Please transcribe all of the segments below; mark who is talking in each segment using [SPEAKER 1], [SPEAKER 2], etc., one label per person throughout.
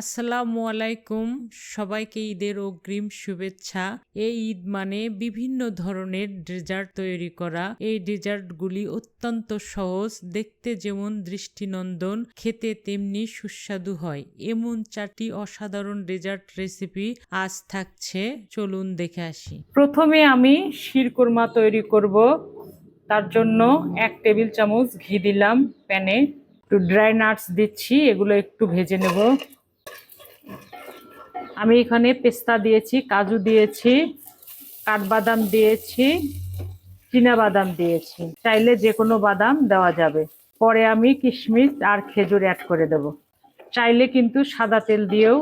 [SPEAKER 1] আসসালামু আলাইকুম। সবাইকে ঈদের অগ্রিম শুভেচ্ছা। এই ঈদ মানে বিভিন্ন ধরনের ডেজার্ট তৈরি করা। এই ডেজার্টগুলি অত্যন্ত সহজ, দেখতে যেমন দৃষ্টিনন্দন, খেতে তেমনি সুস্বাদু হয়। এমন চারটি অসাধারণ ডেজার্ট রেসিপি আজ থাকছে। চলুন দেখে আসি। প্রথমে আমি শিরকুরমা তৈরি করব। তার জন্য এক টেবিল চামচ ঘি দিলাম প্যানে। একটু ড্রাই নাটস দিচ্ছি, এগুলো একটু ভেজে নেব। আমি এখানে পেস্তা দিয়েছি, কাজু দিয়েছি, কাঠবাদাম দিয়েছি চীনা বাদাম দিয়েছি। চাইলে যে কোনো বাদাম দেওয়া যাবে। পরে আমি কিশমিশ আর খেজুর অ্যাড করে দেব। চাইলে কিন্তু সাদা তেল দিয়েও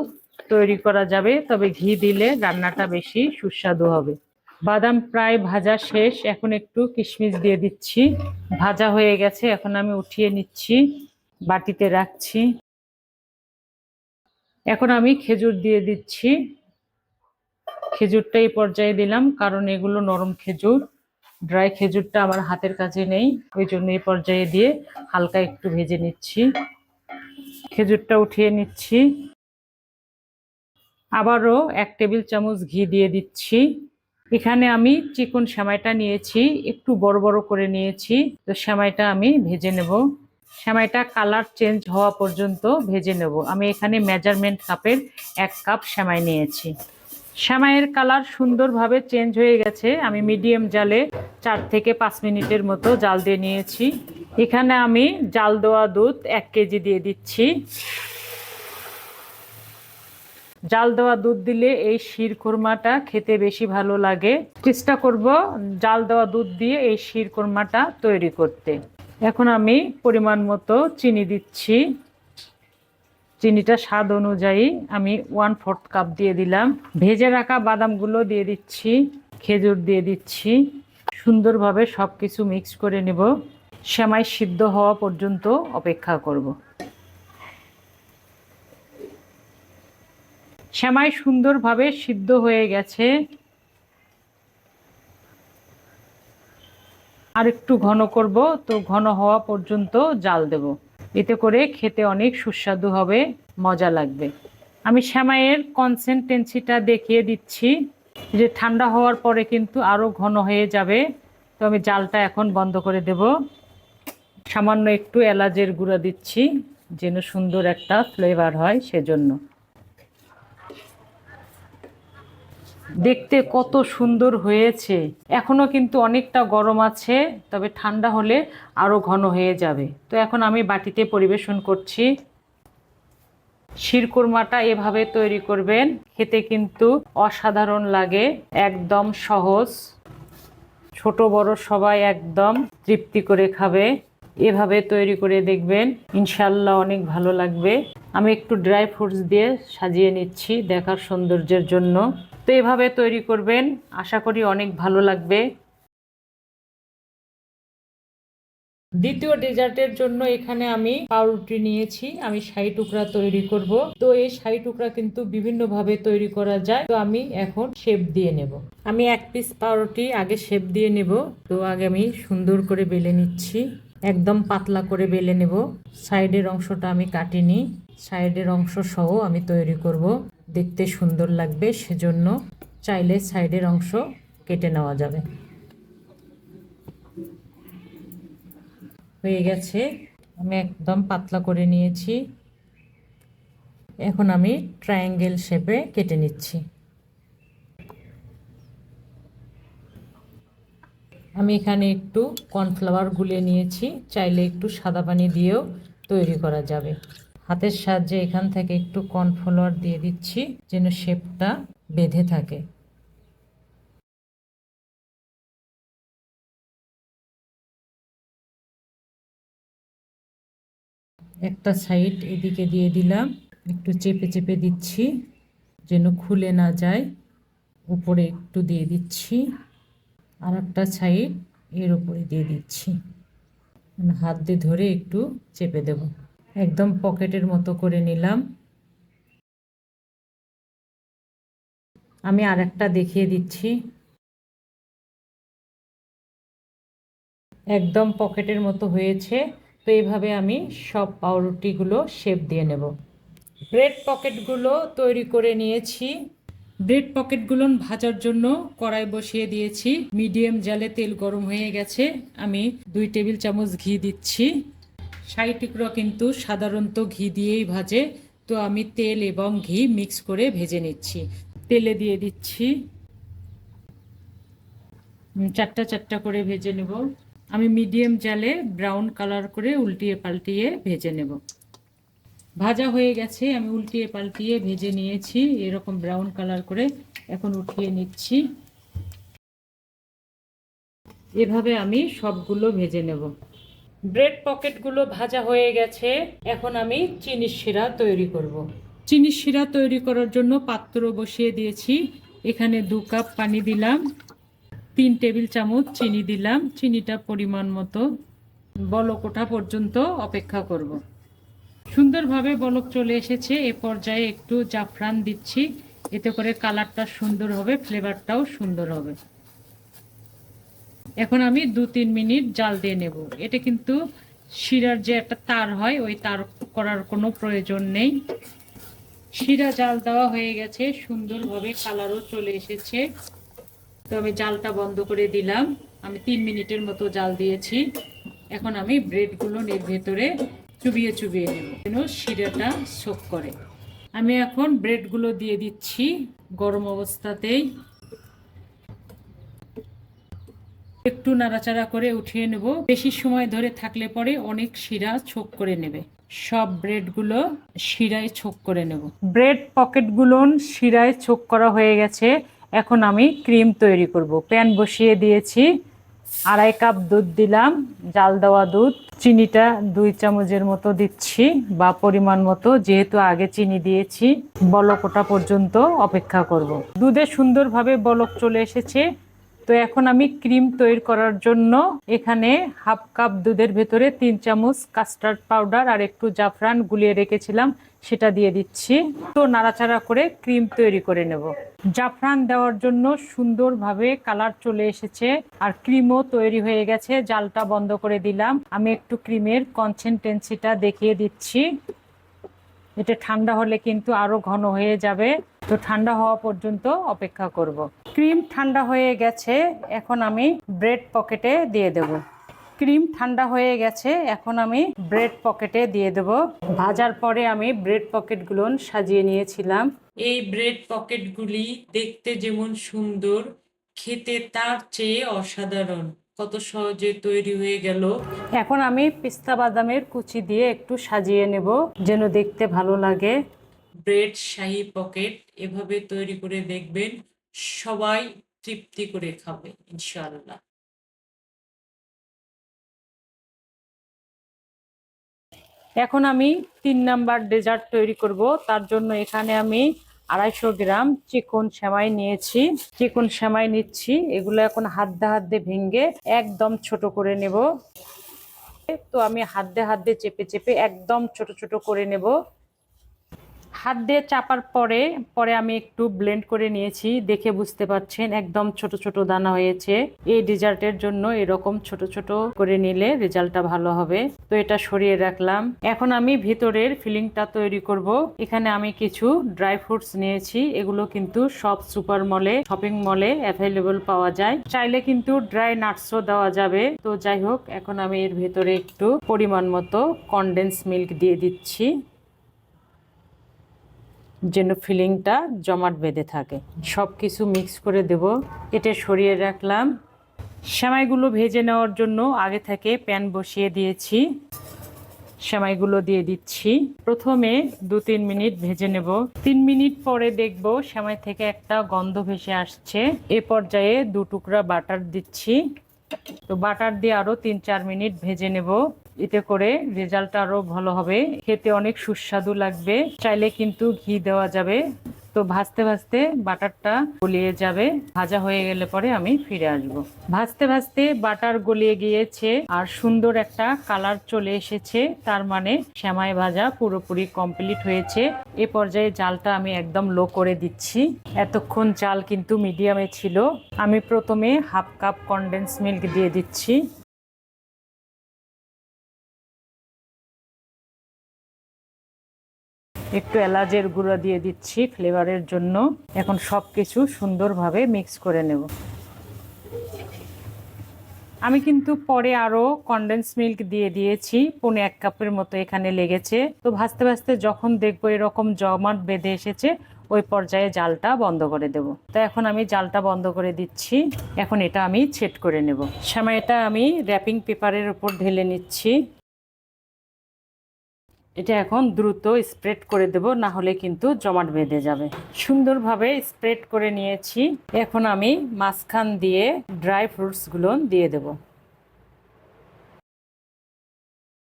[SPEAKER 1] তৈরি করা যাবে, তবে ঘি দিলে রান্নাটা বেশি সুস্বাদু হবে। বাদাম প্রায় ভাজা শেষ, এখন একটু কিশমিশ দিয়ে দিচ্ছি। ভাজা হয়ে গেছে, এখন আমি উঠিয়ে নিচ্ছি, বাটিতে রাখছি। এখন আমি খেজুর দিয়ে দিচ্ছি। খেজুরটা এই পর্যায়ে দিলাম, কারণ এগুলো নরম খেজুর। ড্রাই খেজুরটা আমার হাতের কাছে নেই, ওই জন্য এই পর্যায়ে দিয়ে হালকা একটু ভেজে নিচ্ছি। খেজুরটা উঠিয়ে নিচ্ছি। আবারও এক টেবিল চামচ ঘি দিয়ে দিচ্ছি। এখানে আমি চিকন সেমাইটা নিয়েছি, একটু বড় বড় করে নিয়েছি। তো সেমাইটা আমি ভেজে নেব। সেমাইটা কালার চেঞ্জ হওয়া পর্যন্ত ভেজে নেব। আমি এখানে মেজারমেন্ট কাপের এক কাপ সেমাই নিয়েছি। শ্যামাইয়ের কালার সুন্দরভাবে চেঞ্জ হয়ে গেছে। আমি মিডিয়াম জালে চার থেকে পাঁচ মিনিটের মতো জাল দিয়ে নিয়েছি। এখানে আমি জাল দেওয়া দুধ এক কেজি দিয়ে দিচ্ছি। জাল দেওয়া দুধ দিলে এই শির কোরমাটা খেতে বেশি ভালো লাগে। চেষ্টা করব জাল দেওয়া দুধ দিয়ে এই শির কোরমাটা তৈরি করতে। এখন আমি পরিমাণ মতো চিনি দিচ্ছি। চিনিটা স্বাদ অনুযায়ী আমি ওয়ান ফোর্থ কাপ দিয়ে দিলাম। ভেজে রাখা বাদামগুলো দিয়ে দিচ্ছি, খেজুর দিয়ে দিচ্ছি। সুন্দরভাবে সব কিছু মিক্স করে নেব। সেমাই সিদ্ধ হওয়া পর্যন্ত অপেক্ষা করব। সেমাই সুন্দরভাবে সিদ্ধ হয়ে গেছে। আর একটু ঘন করব, তো ঘন হওয়া পর্যন্ত জাল দেব। এতে করে খেতে অনেক সুস্বাদু হবে, মজা লাগবে। আমি শ্যামাইয়ের কনসেনটেন্সিটা দেখিয়ে দিচ্ছি যে ঠান্ডা হওয়ার পরে কিন্তু আরও ঘন হয়ে যাবে। তো আমি জালটা এখন বন্ধ করে দেব। সামান্য একটু এলাচের গুঁড়া দিচ্ছি, যেন সুন্দর একটা ফ্লেভার হয় সেজন্য। দেখতে কত সুন্দর হয়েছে। এখনও কিন্তু অনেকটা গরম আছে, তবে ঠান্ডা হলে আরও ঘন হয়ে যাবে। তো এখন আমি বাটিতে পরিবেশন করছি। শিরকুরমাটা এভাবে তৈরি করবেন, খেতে কিন্তু অসাধারণ লাগে, একদম সহজ। ছোট, বড় সবাই একদম তৃপ্তি করে খাবে। এভাবে তৈরি করে দেখবেন ইনশাল্লাহ অনেক ভালো লাগবে। আমি একটু ড্রাই ফ্রুটস দিয়ে সাজিয়ে নিচ্ছি দেখার সৌন্দর্যের জন্য। এভাবে তৈরি করবেন, আশা করি অনেক ভালো লাগবে। দ্বিতীয় ডেজার্টের জন্য এখানে আমি পাউরুটি নিয়েছি, আমি শাহি টুকরা তৈরি করব। তো এই শাহি টুকরা কিন্তু বিভিন্নভাবে তৈরি করা যায়, তো আমি এখন শেপ দিয়ে নেব। আমি এক পিস পাউরুটি আগে শেপ দিয়ে নেব, তো আগে আমি সুন্দর করে বেলে নিচ্ছি। একদম পাতলা করে বেলে নেব। সাইডের অংশটা আমি কাটিনি, সাইডের অংশ সহ আমি তৈরি করব। দেখতে সুন্দর লাগবে, সেজন্য চাইলে সাইডের অংশ কেটে নেওয়া যাবে। হয়ে গেছে। আমি একদম পাতলা করে নিয়েছি। এখন আমি ট্রায়াঙ্গেল শেপে কেটে নিচ্ছি। আমি এখানে একটু কর্নফ্লাওয়ার গুলিয়ে নিয়েছি। চাইলে একটু সাদা পানি দিয়েও তৈরি করা যাবে। হাতের সাহায্যে এখান থেকে একটু কর্নফ্লাওয়ার দিয়ে দিচ্ছি, যেন শেপটা বেঁধে থাকে। একটা সাইড এদিকে দিয়ে দিলাম, একটু চেপে চেপে দিচ্ছি, যেন খুলে না যায়। উপরে একটু দিয়ে দিচ্ছি, আর একটা সাইড এর উপরে দিয়ে দিচ্ছি। হাত দিয়ে ধরে একটু চেপে দেব। একদম পকেটের মতো করে নিলাম। আমি আর একটা দেখিয়ে দিচ্ছি। একদম পকেটের মতো হয়েছে। তো এইভাবে আমি সব পাউরুটিগুলো শেপ দিয়ে নেব। ব্রেড পকেটগুলো তৈরি করে নিয়েছি। ব্রেড পকেটগুলো ভাজার জন্য কড়াই বসিয়ে দিয়েছি। মিডিয়াম জালে তেল গরম হয়ে গেছে। আমি দুই টেবিল চামচ ঘি দিচ্ছি। শাহি টুকরো কিন্তু সাধারণত ঘি দিয়েই ভাজে। তো আমি তেল এবং ঘি মিক্স করে ভেজে নিচ্ছি। তেলে দিয়ে দিচ্ছি। চারটা চারটা করে ভেজে নেব। আমি মিডিয়াম জালে ব্রাউন কালার করে উল্টিয়ে পাল্টিয়ে ভেজে নেব। ভাজা হয়ে গেছে, আমি উল্টিয়ে পাল্টিয়ে ভেজে নিয়েছি। এরকম ব্রাউন কালার করে এখন উঠিয়ে নিচ্ছি। এভাবে আমি সবগুলো ভেজে নেব। ব্রেড পকেটগুলো ভাজা হয়ে গেছে। এখন আমি চিনি শিরা তৈরি করব। চিনি শিরা তৈরি করার জন্য পাত্র বসিয়ে দিয়েছি। এখানে দু কাপ পানি দিলাম। তিন টেবিল চামচ চিনি দিলাম। চিনিটা পরিমাণ মতো বলক ওঠা পর্যন্ত অপেক্ষা করব। সুন্দরভাবে বলক চলে এসেছে। এ পর্যায়ে একটু জাফরান দিচ্ছি। এতে করে কালারটা সুন্দর হবে, ফ্লেভারটাও সুন্দর হবে। এখন আমি দু তিন মিনিট জাল দিয়ে নেব। এটা কিন্তু শিরার যে একটা তার হয়, ওই তার করার কোনো প্রয়োজন নেই। শিরা জাল দেওয়া হয়ে গেছে, সুন্দরভাবে কালারও চলে এসেছে। তো আমি জালটা বন্ধ করে দিলাম। আমি তিন মিনিটের মতো জাল দিয়েছি। এখন আমি ব্রেডগুলো এর ভেতরে চুবিয়ে চুবিয়ে নেব, যেন শিরাটা শোক করে। আমি এখন ব্রেডগুলো দিয়ে দিচ্ছি গরম অবস্থাতেই। একটু নাড়াচাড়া করে উঠিয়ে নেব। বেশি সময় ধরে থাকলে পরে অনেক শিরা ছোক করে নেবে। সব ব্রেডগুলো শিরায় ছোক করে নেব। ব্রেড পকেটগুলো শিরায় ছোক করা হয়ে গেছে। এখন আমি ক্রিম তৈরি করব। প্যান বসিয়ে দিয়েছি। আড়াই কাপ দুধ দিলাম। জাল দেওয়া দুধ। চিনিটা দুই চামচের মতো দিচ্ছি বা পরিমাণ মতো, যেহেতু আগে চিনি দিয়েছি। বলক ওঠা পর্যন্ত অপেক্ষা করব। দুধে সুন্দরভাবে বলক চলে এসেছে। তো এখন আমি ক্রিম তৈরি করার জন্য এখানে হাফ কাপ দুধের ভেতরে তিন চামচ কাস্টার্ড পাউডার আর একটু জাফরান গুলিয়ে রেখেছিলাম, সেটা দিয়ে দিচ্ছি। তো নাড়াচাড়া করে ক্রিম তৈরি করে নেব। জাফরান দেওয়ার জন্য সুন্দরভাবে কালার চলে এসেছে আর ক্রিমও তৈরি হয়ে গেছে। জালটা বন্ধ করে দিলাম। আমি একটু ক্রিমের কনসেন্টেন্সিটা দেখিয়ে দিচ্ছি। এটা ঠান্ডা হলে কিন্তু আরও ঘন হয়ে যাবে। তো ঠান্ডা হওয়া পর্যন্ত অপেক্ষা করব। ক্রিম ঠান্ডা হয়ে গেছে, এখন আমি ব্রেড পকেটে দিয়ে দেব। ক্রিম ঠান্ডা হয়ে গেছে, এখন আমি ব্রেড পকেটে দিয়ে দেব। ভাজার পরে আমি ব্রেড পকেটগুলো সাজিয়ে নিয়েছিলাম। এই ব্রেড পকেটগুলি দেখতে যেমন সুন্দর, খেতে তার চেয়ে অসাধারণ। কত সহজে তৈরি হয়ে গেল। এখন আমি পিস্তা বাদামের কুচি দিয়ে একটু সাজিয়ে নেব যেন দেখতে ভালো লাগে। ব্রেড শাহি পকেট এভাবে তৈরি করে দেখবেন সবাই তৃপ্তি করে খাবে ইনশাআল্লাহ। এখন আমি তিন নাম্বার ডেজার্ট তৈরি করব তার জন্য এখানে আমি আড়াইশো গ্রাম চিকন সেমাই নিয়েছি। চিকন সেমাই নিচ্ছি। এগুলো এখন হাত দিয়ে হাত দিয়ে ভেঙে একদম ছোট করে নেব। তো আমি হাত দিয়ে হাত দিয়ে চেপে চেপে একদম ছোট ছোট করে নেব। হাত দিয়ে চাপার পরে পরে আমি একটু ব্লেন্ড করে নিয়েছি, দেখে বুঝতে পারছেন, একদম ছোট ছোট দানা হয়েছে। এই ডেজার্টের জন্য এরকম ছোট ছোট করে নিলে রেজাল্টটা ভালো হবে। তো এটা সরিয়ে রাখলাম। এখন আমি ভিতরের ফিলিংটা তৈরি করব। এখানে আমি কিছু ড্রাই ফ্রুটস নিয়েছি। এগুলো কিন্তু সব সুপার মলে শপিং মলে অ্যাভেলেবল পাওয়া যায়। চাইলে কিন্তু ড্রাই নাটসও দেওয়া যাবে। তো যাই হোক, এখন আমি এর ভেতরে একটু পরিমাণ মতো কন্ডেন্স মিল্ক দিয়ে দিচ্ছি। যেন ফিলিংটা জমাট বেঁধে থাকে। সব কিছু মিক্স করে দেব এটা সরিয়ে রাখলাম। সেমাইগুলো ভেজে নেওয়ার জন্য আগে থেকে প্যান বসিয়ে দিয়েছি। সেমাইগুলো দিয়ে দিচ্ছি। প্রথমে দু তিন মিনিট ভেজে নেব। তিন মিনিট পরে দেখব সেমাই থেকে একটা গন্ধ ভেসে আসছে। এ পর্যায়ে দু টুকরা বাটার দিচ্ছি। তো বাটার দিয়ে আরও তিন চার মিনিট ভেজে নেব। এতে করে রেজাল্ট আরও ভালো হবে। খেতে অনেক সুস্বাদু লাগবে। চাইলে কিন্তু ঘি দেওয়া যাবে। তো ভাজতে ভাজতে বাটারটা গলিয়ে যাবে। ভাজা হয়ে গেলে পরে আমি ফিরে আসব। ভাজতে ভাজতে বাটার গলিয়ে গিয়েছে আর সুন্দর একটা কালার চলে এসেছে। তার মানে শ্যামাই ভাজা পুরোপুরি কমপ্লিট হয়েছে। এ পর্যায়ে জালটা আমি একদম লো করে দিচ্ছি। এতক্ষণ জাল কিন্তু মিডিয়ামে ছিল। আমি প্রথমে হাফ কাপ কনডেন্স মিল্ক দিয়ে দিচ্ছি। একটু এলাচের গুঁড়া দিয়ে দিচ্ছি ফ্লেভারের জন্য। এখন সব কিছু সুন্দরভাবে মিক্স করে নেব। আমি কিন্তু পরে আরও কনডেন্স মিল্ক দিয়ে দিয়েছি, পনে এক কাপের মতো এখানে লেগেছে। তো ভাজতে ভাজতে যখন দেখব এরকম জমাট বেঁধে এসেছে, ওই পর্যায়ে জালটা বন্ধ করে দেব। তো এখন আমি জালটা বন্ধ করে দিচ্ছি। এখন এটা আমি ছেট করে নেব। এটা আমি র্যাপিং পেপারের উপর ঢেলে নিচ্ছি। এটা এখন দ্রুত স্প্রেড করে দেব, না হলে কিন্তু জমাট বেঁধে যাবে। সুন্দরভাবে স্প্রেড করে নিয়েছি। এখন আমি মাঝখান দিয়ে ড্রাই ফ্রুটসগুলো দিয়ে দেব।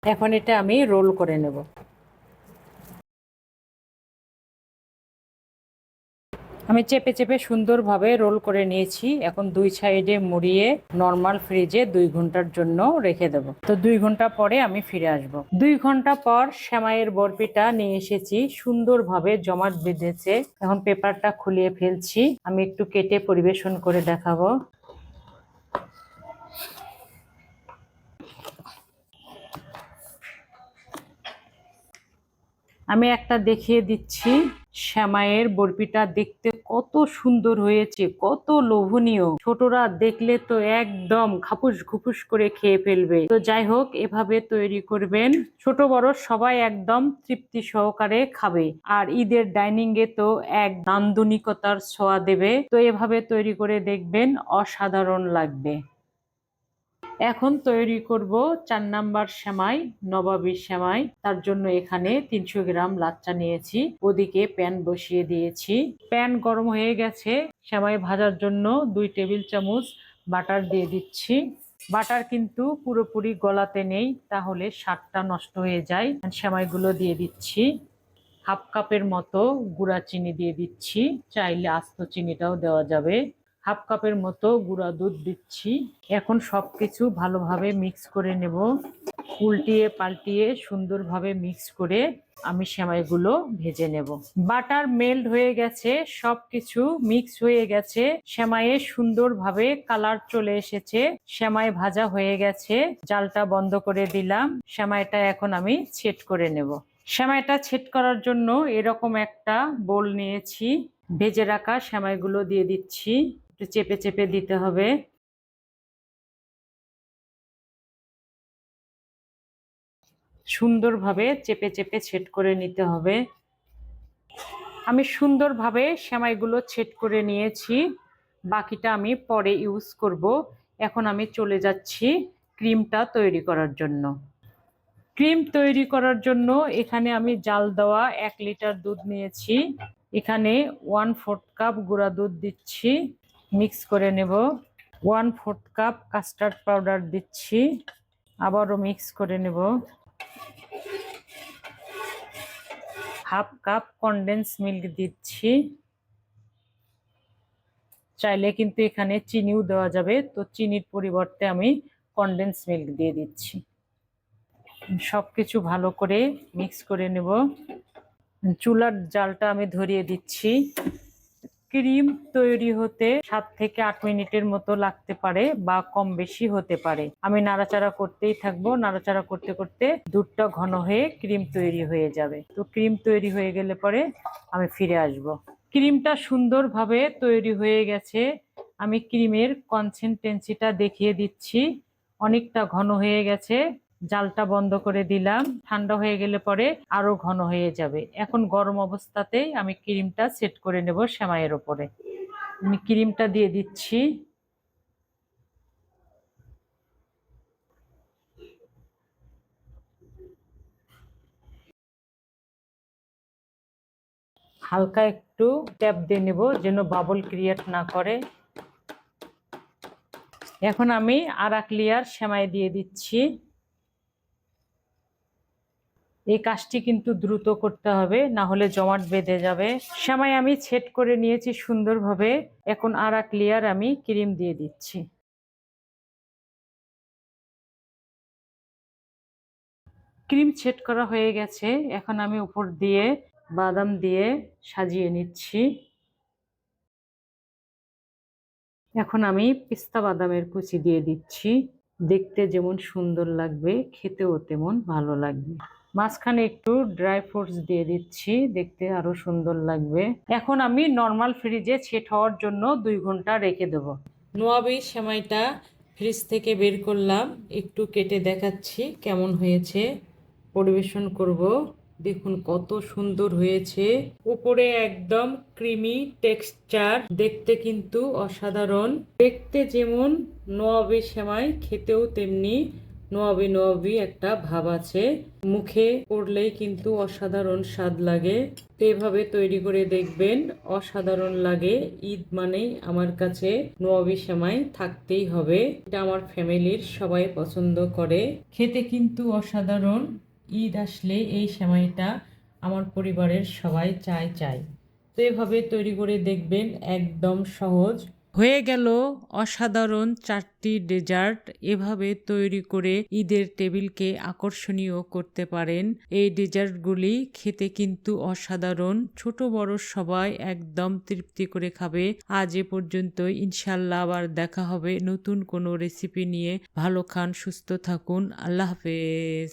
[SPEAKER 1] এখন এটা আমি রোল করে নেব। আমি চেপে চেপে সুন্দরভাবে রোল করে নিয়েছি। এখন দুই সাইডে মুড়িয়ে নর্মাল ফ্রিজে দুই ঘণ্টার জন্য রেখে দেব। তো দুই ঘণ্টা পরে আমি ফিরে আসব। দুই ঘণ্টা পর শ্যামাইয়ের বরফিটা নিয়ে এসেছি। সুন্দরভাবে জমাট বেঁধেছে। এখন পেপারটা খুলিয়ে ফেলছি। আমি একটু কেটে পরিবেশন করে দেখাবো। আমি একটা দেখিয়ে দিচ্ছি। শ্যামাইয়ের বরফিটা দেখতে কত সুন্দর হয়েছে, কত লোভনীয়। ছোটরা দেখলে তো একদম খাপুস ঘুপুস করে খেয়ে ফেলবে। তো যাই হোক, এভাবে তৈরি করবেন। ছোট বড় সবাই একদম তৃপ্তি সহকারে খাবে। আর ঈদের ডাইনিং এ তো এক নান্দনিকতার ছোঁয়া দেবে। তো এভাবে তৈরি করে দেখবেন, অসাধারণ লাগবে। এখন তৈরি করব চার নাম্বার সেমাই, নবাবী সেমাই। তার জন্য এখানে তিনশো গ্রাম লাচ্চা নিয়েছি। ওদিকে প্যান বসিয়ে দিয়েছি। প্যান গরম হয়ে গেছে। সেমাই ভাজার জন্য দুই টেবিল চামচ বাটার দিয়ে দিচ্ছি। বাটার কিন্তু পুরোপুরি গলাতে নেই, তাহলে স্বাদটা নষ্ট হয়ে যায়। সেমাইগুলো দিয়ে দিচ্ছি। হাফ কাপের মতো গুঁড়া চিনি দিয়ে দিচ্ছি। চাইলে আস্ত চিনিটাও দেওয়া যাবে। হাফ কাপের মতো গুঁড়া দুধ দিচ্ছি। এখন সব কিছু ভালোভাবে মিক্স করে নেব। উল্টিয়ে পাল্টিয়ে সুন্দরভাবে মিক্স করে আমি সেমাইগুলো ভেজে নেব। বাটার মেল্ট হয়ে গেছে সব কিছু মিক্স হয়ে গেছে। সেমাইয়ে সুন্দরভাবে কালার চলে এসেছে। সেমাই ভাজা হয়ে গেছে। জালটা বন্ধ করে দিলাম। সেমাইটা এখন আমি ছেট করে নেব। সেমাইটা ছেট করার জন্য এরকম একটা বোল নিয়েছি। ভেজে রাখা সেমাইগুলো দিয়ে দিচ্ছি। একটু চেপে চেপে দিতে হবে। সুন্দরভাবে চেপে চেপে ছেট করে নিতে হবে। আমি সুন্দরভাবে সেমাইগুলো ছেট করে নিয়েছি। বাকিটা আমি পরে ইউজ করব। এখন আমি চলে যাচ্ছি ক্রিমটা তৈরি করার জন্য। ক্রিম তৈরি করার জন্য এখানে আমি জাল দেওয়া এক লিটার দুধ নিয়েছি। এখানে ওয়ান ফোর্থ কাপ গুঁড়া দুধ দিচ্ছি। মিক্স করে নেব। One fourth cup custard powder দিচ্ছি, আবারও মিক্স করে নেব। হাফ কাপ কনডেন্স মিল্ক দিচ্ছি। চাইলে কিন্তু এখানে চিনিও দেওয়া যাবে, তো চিনির পরিবর্তে আমি কনডেন্স মিল্ক দিয়ে দিচ্ছি। সব কিছু ভালো করে মিক্স করে নেব। চুলার জালটা আমি ধরিয়ে দিচ্ছি। ক্রিম তৈরি হতে সাত থেকে আট মিনিটের মতো লাগতে পারে বা কম বেশি হতে পারে। আমি নাড়াচাড়া করতেই থাকব। নাড়াচাড়া করতে করতে দুধটা ঘন হয়ে ক্রিম তৈরি হয়ে যাবে। তো ক্রিম তৈরি হয়ে গেলে পরে আমি ফিরে আসব। ক্রিমটা সুন্দরভাবে তৈরি হয়ে গেছে। আমি ক্রিমের কনসিস্টেন্সিটা দেখিয়ে দিচ্ছি। অনেকটা ঘন হয়ে গেছে। জালটা বন্ধ করে দিলাম, ঠান্ডা হয়ে গেলে পরে আরও ঘন হয়ে যাবে। এখন গরম অবস্থাতেই আমি ক্রিমটা সেট করে নেব সেমাইয়ের ওপরে। আমি ক্রিমটা দিয়ে দিচ্ছি। হালকা একটু ট্যাপ দিয়ে নেব যেন বাবল ক্রিয়েট না করে। এখন আমি আর এক লেয়ার সেমাই দিয়ে দিচ্ছি। এই কাজটি কিন্তু দ্রুত করতে হবে, না হলে জমাট বেঁধে যাবে। সেমাই আমি ছেট করে নিয়েছি সুন্দরভাবে। এখন আর এক লেয়ার আমি ক্রিম দিয়ে দিচ্ছি। ক্রিম ছেট করা হয়ে গেছে। এখন আমি উপর দিয়ে বাদাম দিয়ে সাজিয়ে নিচ্ছি। এখন আমি পিস্তা বাদামের কুচি দিয়ে দিচ্ছি। দেখতে যেমন সুন্দর লাগবে, খেতেও তেমন ভালো লাগবে। মাঝখানে একটু ড্রাই ফ্রুটস দিয়ে দিচ্ছি, দেখতে আরও সুন্দর লাগবে। এখন আমি নর্মাল ফ্রিজে সেট হওয়ার জন্য দুই ঘণ্টা রেখে দেব। নোয়াবি সেমাইটা ফ্রিজ থেকে বের করলাম, একটু কেটে দেখাচ্ছি কেমন হয়েছে। পরিবেশন করব, দেখুন কত সুন্দর হয়েছে। উপরে একদম ক্রিমি টেক্সচার দেখতে কিন্তু অসাধারণ। দেখতে যেমন নোয়াবি সেমাই, খেতেও তেমনি নোয়াবি নোয়াবি একটা ভাব আছে। মুখে পড়লেই কিন্তু অসাধারণ স্বাদ লাগে। এভাবে তৈরি করে দেখবেন, অসাধারণ লাগে। ঈদ মানেই আমার কাছে নোয়াবি সেমাই থাকতেই হবে। এটা আমার ফ্যামিলির সবাই পছন্দ করে। খেতে কিন্তু অসাধারণ। ঈদ আসলে এই সেমাইটা আমার পরিবারের সবাই চাই চাই তো এভাবে তৈরি করে দেখবেন, একদম সহজ। হয়ে গেল অসাধারণ চারটি ডেজার্ট। এভাবে তৈরি করে ঈদের টেবিলকে আকর্ষণীয় করতে পারেন। এই ডেজার্টগুলি খেতে কিন্তু অসাধারণ। ছোট বড় সবাই একদম তৃপ্তি করে খাবে। আজ এ পর্যন্ত ইনশাল্লাহ আবার দেখা হবে নতুন কোনো রেসিপি নিয়ে। ভালো খান, সুস্থ থাকুন। আল্লাহ হাফেজ।